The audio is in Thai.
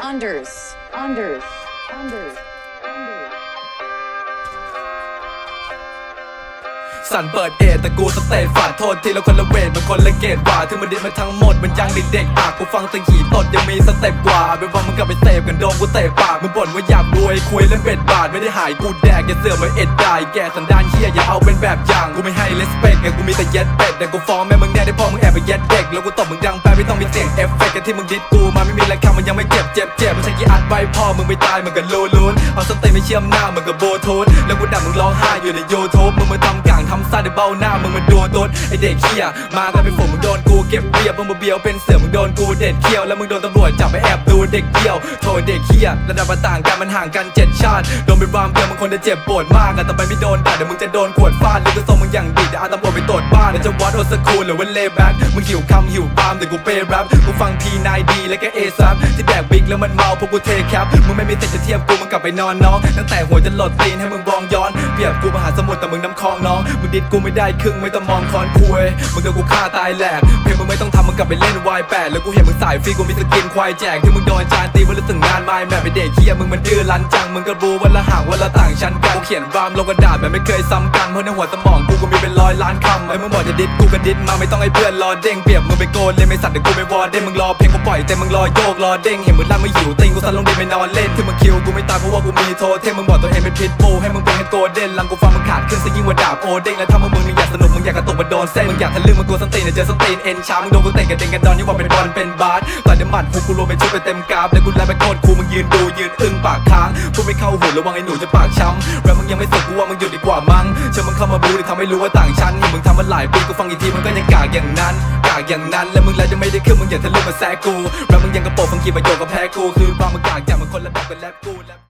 unders, unders, unders, unders. สั่นเปิดเอทแต่กูสเตตฝาดโทษทีละคนละเวทมันคนละเกตกว่าถึงมันดินมาทั้งหมดมันยังเด็กๆปากกูฟังตังหีตดยังมีสเต็ปกว่าเป็นว่ามึงกลับไปเสพกันโดมกูเตะปากมึงบ่นว่าอยากรวยคุยเล่นเบ็ดบาทไม่ได้หายกูแดกอย่าเสือกมาเอ็ดได้แกสันดานเฮียอย่าเอาเป็นแบบอย่างกูไม่ให้เลสเปกไงกูมีแต่เย็ดเป็ดแต่กูฟ้องแม่มึงแน่ได้พอมึงแอบไปเย็ดเด็กแล้วกูตบมึงดังไปไม่ต้องมีเสียงเอฟเฟกต์กันที่มึงดิดกู ไม่ใช่กี่อัดไว้พ่อมึงไม่ตายมึงก็รูลูนเอาสเตย์ไม่เชื่อมหน้ามึงก็โบทูนแล้วกูด่ามึงร้องไห้อยู่ในโยูทูบมึงมาทำกลางทำซ่าในเบ้าหน้ามึงมาโดนต้นไอเด็กเฮียมากันเป็นฝูงมึงโดนกูเก็บเปรียบมึงมาเบียวเป็นเสือมึงโดนกูเด็ดเขี้ยวแล้วมึงโดนตำรวจจับไปแอบดูเด็กเกี่ยวโทษเด็กเฮียระดับมันต่างกันมันห่างกันเจ็ดชาติโดนเป็นรามเดียวมึงคนจะเจ็บปวดมากอะแต่ไปไม่โดนด่เดี๋ยวมึงจะโดนขวดฟาดหรือจะส่งมึงอย่างดีเดี๋ยวเอาตำรวจไปตรวจบ้านเดี๋ยวจะวัดโอสคูลหรือว่าเลแบ็กมึงหิวคำหิวปามเดี๋ยวกูเปย์แรปกูฟังทีนายดีและก็เอซับที่แบกบิ๊กแล้วมันเมาพวกกูเทครับ มึงไม่มีสิทธิ์จะเทียบกูมึงกลับไปนอนน้องตั้งแต่หัวจะหลดตีนให้มึงบองย้อน เปียบกูมหาสมุทรแต่มึงน้ำคลองน้องมึงดิดกูไม่ได้ครึ่งไม่ต้องมองคอนคุยมึงกับกูฆ่าตายแหลกเพลงมึงไม่ต้องทำมึงกลับไปเล่นวายแปดแล้วกูเห็นมึงสายฟรีกูมีสกินควายแจกที่มึงโดนจานตีวันละถึงงานไม้แม่ไปเด็กเฮียมึงมันดื้อรั้นจังมึงก็รู้วันละห่างวันละต่างชั้นกันกูเขียนรามลงกระดาษแบบไม่เคยซ้ำกันเพราะในหัวสมองกูก็มีเป็นร้อยล้านคำไอ้มึงบอกจะดิดกูก็ดิดมาไม่ต้องให้เพื่อนรอเด้งเปรียบมึงไปโกนเลยไม่สัตว์เดี๋ยวกูไปวอร์เด้งมึงรอเพลงกูปล่อยแต่มึงรอโยกรอเด้งเห็นมึงลั่นมึงหิวตีนกูสั่นลงดินไปนอนเล่นที่มึงคิวกูไม่ตายเพราะว่ากูมีโทเทมมึงบอกตัวเองเป็นพิษบูให้มึงเป็นโกเด้นลังกูฟังมึงขาดขึ้นซะยิ่งกว่าดาบโอเด้งแล้วถ้ามึงมึงอยากสนุกมึงอยากกระตุกมาโดนเส้นมึงอยากทะลึ่งมึงกลัวสตีนเจอสตีนเอ็นช้ามึงโดนกูเตะกระเด้งกระดอนยิ่งกว่าเป็นบอลเป็นบาสต่อยเดยวหมัดพวกกูรวมเป็นชุดไปเต็มกราฟแล้วกูแลไปโคตรคูมึงยืนดูยืนอึ้งปากค้างพูดไม่เข้าหูระวังไอ้หนูจะปากช้ำแรปมึงยังไม่สุดกูว่ามึงหยุดดีกว่ามั้งเชื่อมึงเข้ามาบูดิทำให้รู้ว่าต่างชั้นเห็นมึงทำมาหลายปีกูฟังอีกทีมึงก็ยังกากอย่างนั้นกากอย่างนั้นแล้วมึงแล้วจะไม่ได้ขึ้นมึงอย่าทะลึ่งมาแซะกูแรปมึงยังกระโปงฟังกี่ประโยคก็แพ้กูคือความมึงกากจากมึงคนละดับกันแลปกูแลป